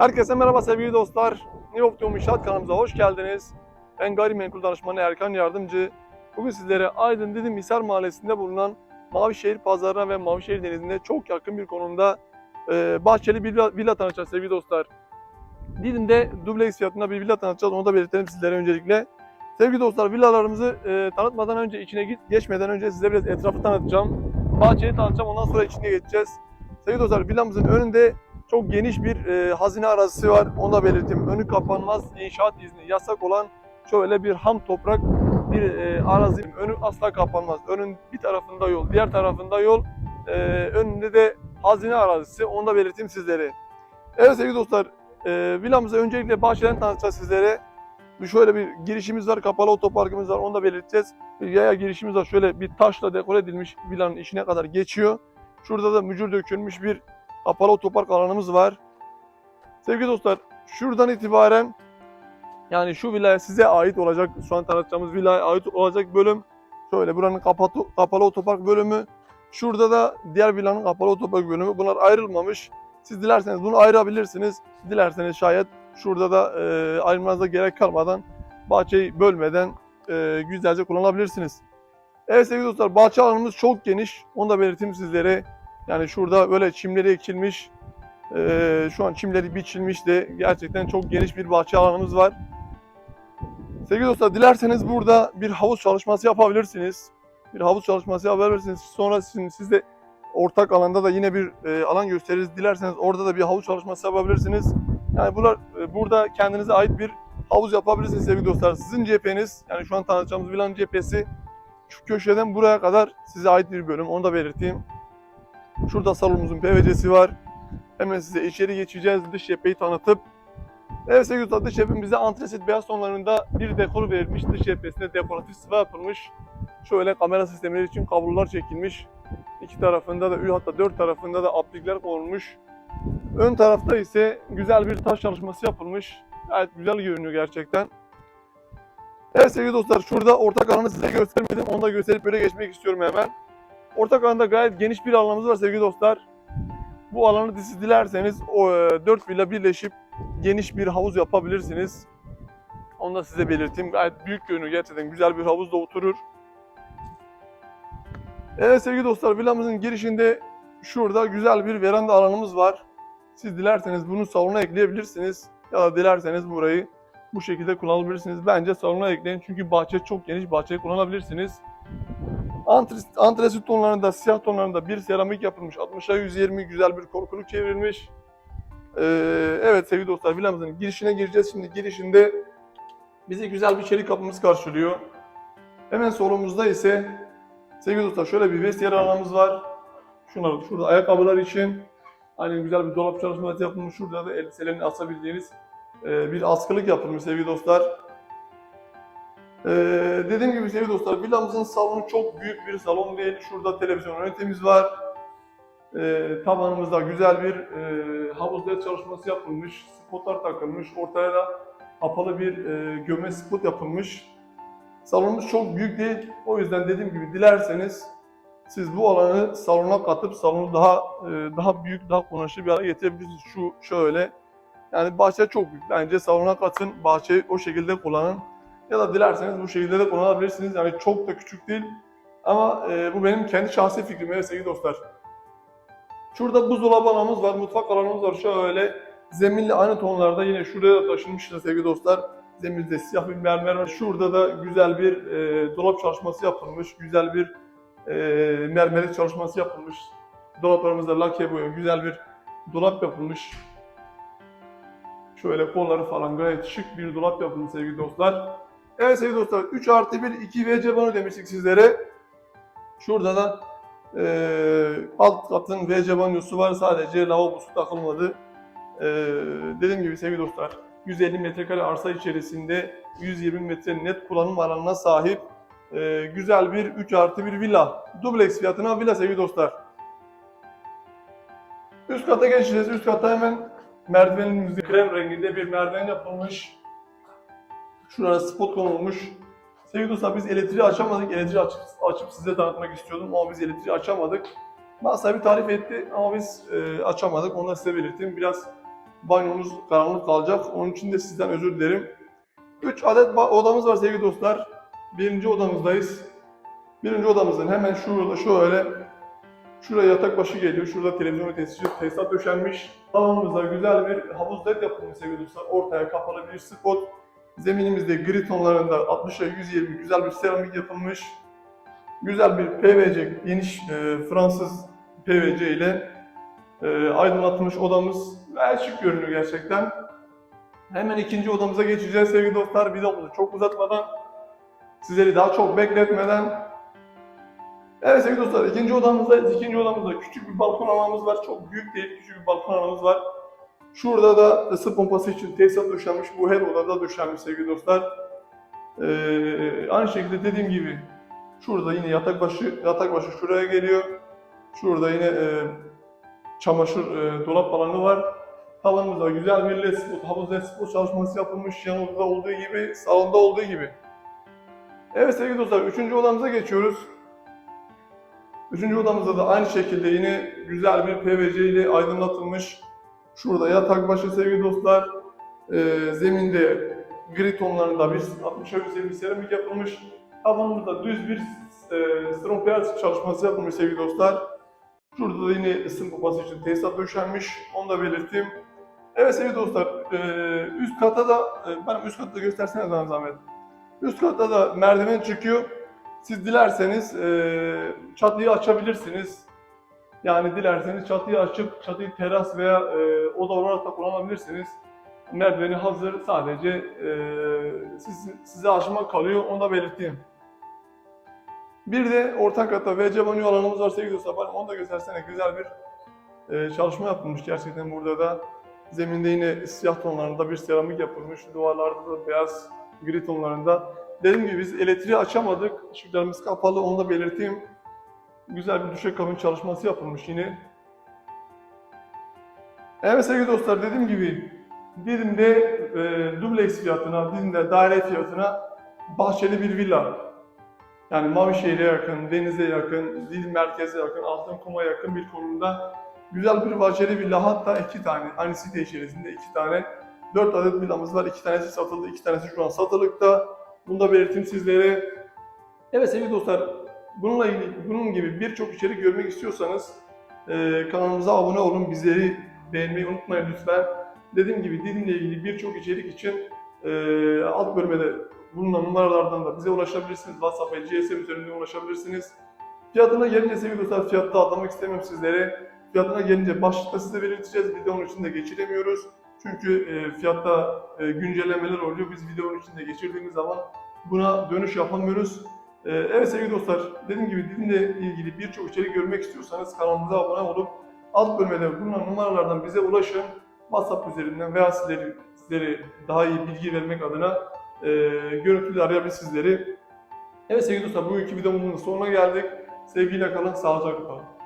Herkese merhaba sevgili dostlar. New Optimum İnşaat kanalımıza hoş geldiniz. Ben gayrimenkul danışmanı Erkan Yardımcı. Bugün sizlere Aydın Didim Hisar Mahallesi'nde bulunan Mavişehir Pazarı'na ve Mavişehir Denizi'ne çok yakın bir konumda e, bahçeli bir villa, villa tanıtacağız sevgili dostlar. Didim'de dubleks fiyatında bir villa tanıtacağız. Onu da belirtelim sizlere öncelikle. Sevgili dostlar villalarımızı e, tanıtmadan önce içine git, geçmeden önce size biraz etrafı tanıtacağım. Bahçeyi tanıtacağım ondan sonra içine geçeceğiz. Sevgili dostlar villamızın önünde çok geniş bir e, hazine arazisi var. Onu da belirteyim. Önü kapanmaz inşaat izni yasak olan şöyle bir ham toprak bir e, arazi. Önü asla kapanmaz. Önün bir tarafında yol, diğer tarafında yol. E, önünde de hazine arazisi. Onu da belirteyim sizlere. Evet sevgili dostlar, e, villamızı öncelikle bahçeden tanıtacağız sizlere. Bir Şöyle bir girişimiz var, kapalı otoparkımız var. Onu da belirteceğiz. Bir yaya girişimiz var. Şöyle bir taşla dekore edilmiş villanın içine kadar geçiyor. Şurada da mücür dökülmüş bir kapalı otopark alanımız var. Sevgili dostlar, şuradan itibaren yani şu villa size ait olacak, şu an tanıtacağımız villaya ait olacak bölüm. Şöyle buranın kapalı, kapalı otopark bölümü. Şurada da diğer villanın kapalı otopark bölümü. Bunlar ayrılmamış. Siz dilerseniz bunu ayırabilirsiniz. Dilerseniz şayet şurada da e, ayrılmanıza gerek kalmadan bahçeyi bölmeden e, güzelce kullanabilirsiniz. Evet sevgili dostlar bahçe alanımız çok geniş. Onu da belirteyim sizlere. Yani şurada böyle çimleri ekilmiş. e, şu an çimleri biçilmiş de gerçekten çok geniş bir bahçe alanımız var. Sevgili dostlar dilerseniz burada bir havuz çalışması yapabilirsiniz. Bir havuz çalışması yapabilirsiniz. Sonra sizin, siz de ortak alanda da yine bir e, alan gösteririz. Dilerseniz orada da bir havuz çalışması yapabilirsiniz. Yani bunlar, e, burada kendinize ait bir havuz yapabilirsiniz sevgili dostlar. Sizin cepheniz, yani şu an tanıtacağımız villanın cephesi şu köşeden buraya kadar size ait bir bölüm. Onu da belirteyim. Şurada salonumuzun PVC'si var. Hemen size içeri geçeceğiz. Dış cepheyi tanıtıp. Evet sevgili dostlar dış cephemizde antresit beyaz tonlarında bir dekor verilmiş. Dış cephesinde dekoratif sıva yapılmış. Şöyle kamera sistemleri için kablolar çekilmiş. İki tarafında da hatta dört tarafında da aplikler konulmuş. Ön tarafta ise güzel bir taş çalışması yapılmış. Gayet güzel görünüyor gerçekten. Evet sevgili dostlar şurada ortak alanı size göstermedim. Onu da gösterip böyle geçmek istiyorum hemen. Ortak alanda gayet geniş bir alanımız var sevgili dostlar. Bu alanı siz dilerseniz o 4 villa birleşip geniş bir havuz yapabilirsiniz. Onu da size belirteyim. Gayet büyük görünüyor gerçekten. Güzel bir havuz da oturur. Evet sevgili dostlar villamızın girişinde şurada güzel bir veranda alanımız var. Siz dilerseniz bunu salona ekleyebilirsiniz. Ya da dilerseniz burayı bu şekilde kullanabilirsiniz. Bence salona ekleyin çünkü bahçe çok geniş. Bahçeyi kullanabilirsiniz. Antres, antresit tonlarında, siyah tonlarında bir seramik yapılmış. 60'a 120 güzel bir korkuluk çevrilmiş. Ee, evet sevgili dostlar villamızın girişine gireceğiz. Şimdi girişinde bizi güzel bir çelik kapımız karşılıyor. Hemen solumuzda ise sevgili dostlar şöyle bir vestiyer alanımız var. Şunlar, şurada ayakkabılar için hani güzel bir dolap çalışması yapılmış. Şurada da elbiselerini asabildiğiniz e, bir askılık yapılmış sevgili dostlar. Ee, dediğim gibi sevgili dostlar villamızın salonu çok büyük bir salon değil. Şurada televizyon ünitemiz var. Ee, tabanımızda güzel bir e, havuz led çalışması yapılmış. Spotlar takılmış. Ortaya da kapalı bir e, gömme spot yapılmış. Salonumuz çok büyük değil. O yüzden dediğim gibi dilerseniz siz bu alanı salona katıp salonu daha e, daha büyük, daha kullanışlı bir hale getirebilirsiniz. Şu şöyle. Yani bahçe çok büyük. Bence salona katın, bahçeyi o şekilde kullanın. Ya da dilerseniz bu şekilde de kullanabilirsiniz. Yani çok da küçük değil. Ama e, bu benim kendi şahsi fikrim evet sevgili dostlar. Şurada buzdolabı alanımız var, mutfak alanımız var. Şöyle zeminle aynı tonlarda yine şuraya da taşınmış sevgili dostlar. Zeminde siyah bir mermer var. Şurada da güzel bir e, dolap çalışması yapılmış. Güzel bir e, mermerlik çalışması yapılmış. Dolaplarımızda lake boya, güzel bir dolap yapılmış. Şöyle kolları falan gayet şık bir dolap yapılmış sevgili dostlar. Evet sevgili dostlar 3 artı 1 2 WC banyo demiştik sizlere. Şurada da e, alt katın WC banyosu var sadece lavabosu takılmadı. E, dediğim gibi sevgili dostlar 150 metrekare arsa içerisinde 120 metre net kullanım alanına sahip e, güzel bir 3 artı 1 villa. Dubleks fiyatına villa sevgili dostlar. Üst kata geçeceğiz. Üst kata hemen merdivenimizde krem renginde bir merdiven yapılmış. Şurada spot konulmuş. Sevgili dostlar biz elektriği açamadık. Elektriği açıp, açıp size tanıtmak istiyordum ama biz elektriği açamadık. Mal sahibi tarif etti ama biz e, açamadık. Onu da size belirteyim. Biraz banyomuz karanlık kalacak. Onun için de sizden özür dilerim. 3 adet odamız var sevgili dostlar. Birinci odamızdayız. Birinci odamızın hemen şurada şöyle Şuraya yatak başı geliyor. Şurada televizyon ünitesi, tesisat döşenmiş. Tavanımızda güzel bir havuz led yapılmış sevgili dostlar. Ortaya kapalı bir spot. Zeminimizde gri tonlarında 60'a 120 güzel bir seramik yapılmış. Güzel bir PVC, geniş e, Fransız PVC ile e, aydınlatılmış odamız. Gayet şık görünüyor gerçekten. Hemen ikinci odamıza geçeceğiz sevgili dostlar. Videomuzu çok uzatmadan, sizleri daha çok bekletmeden Evet sevgili dostlar ikinci odamızda ikinci odamızda küçük bir balkon alanımız var. Çok büyük değil küçük bir balkon alanımız var. Şurada da ısı pompası için tesisat döşenmiş. Bu her odada döşenmiş sevgili dostlar. Ee, aynı şekilde dediğim gibi şurada yine yatak başı yatak başı şuraya geliyor. Şurada yine e, çamaşır e, dolap alanı var. Tavanımızda güzel bir led spot, havuz led spot çalışması yapılmış. Yan odada olduğu gibi, salonda olduğu gibi. Evet sevgili dostlar, üçüncü odamıza geçiyoruz. Üçüncü odamızda da aynı şekilde yine güzel bir PVC ile aydınlatılmış. Şurada yatak başı sevgili dostlar. Ee, zeminde gri tonlarında bir 60'a 150 seramik yapılmış. Tavanımızda düz bir e, strompiyat çalışması yapılmış sevgili dostlar. Şurada da yine ısın kupası için tesisat döşenmiş. Onu da belirteyim. Evet sevgili dostlar, e, üst kata da, e, benim üst katta göstersene bana zahmet. Üst katta da merdiven çıkıyor. Siz dilerseniz e, çatıyı açabilirsiniz. Yani dilerseniz çatıyı açıp çatıyı teras veya e, oda olarak da kullanabilirsiniz. Merdiveni hazır sadece e, siz, size açmak kalıyor onu da belirteyim. Bir de orta katta WC banyo alanımız var sevgili dostlar. Bana Onu da göstersene güzel bir e, çalışma yapılmış gerçekten burada da. Zeminde yine siyah tonlarında bir seramik yapılmış. Duvarlarda da beyaz gri tonlarında. Dediğim gibi biz elektriği açamadık. Işıklarımız kapalı onu da belirteyim. Güzel bir düşük kabin çalışması yapılmış yine. Evet sevgili dostlar dediğim gibi Didim'de e, dubleks fiyatına, Didim'de daire fiyatına bahçeli bir villa. Yani Mavişehir'e yakın, denize yakın, Didim merkeze yakın, Altınkum'a yakın bir konumda güzel bir bahçeli villa hatta iki tane, aynı site içerisinde iki tane, dört adet villamız var. İki tanesi satıldı, iki tanesi şu an satılıkta. Bunu da belirteyim sizlere. Evet sevgili dostlar, bununla ilgili, bunun gibi birçok içerik görmek istiyorsanız e, kanalımıza abone olun, bizleri beğenmeyi unutmayın lütfen. Dediğim gibi Didim'le ilgili birçok içerik için e, alt bölmede bulunan numaralardan da bize ulaşabilirsiniz. WhatsApp ve GSM üzerinden ulaşabilirsiniz. Fiyatına gelince sevgili dostlar fiyatta atlamak istemiyorum sizlere. Fiyatına gelince başlıkta size belirteceğiz. Videonun içinde geçiremiyoruz. Çünkü e, fiyatta e, güncellemeler oluyor. Biz videonun içinde geçirdiğimiz zaman buna dönüş yapamıyoruz. E, evet sevgili dostlar, dediğim gibi Didim'le ilgili birçok içerik görmek istiyorsanız kanalımıza abone olup alt bölmede bulunan numaralardan bize ulaşın. WhatsApp üzerinden veya sizleri, sizlere daha iyi bilgi vermek adına e, görüntülü arayabilir sizleri. Evet sevgili dostlar, bu iki videomuzun sonuna geldik. Sevgiyle kalın, sağlıcakla kalın.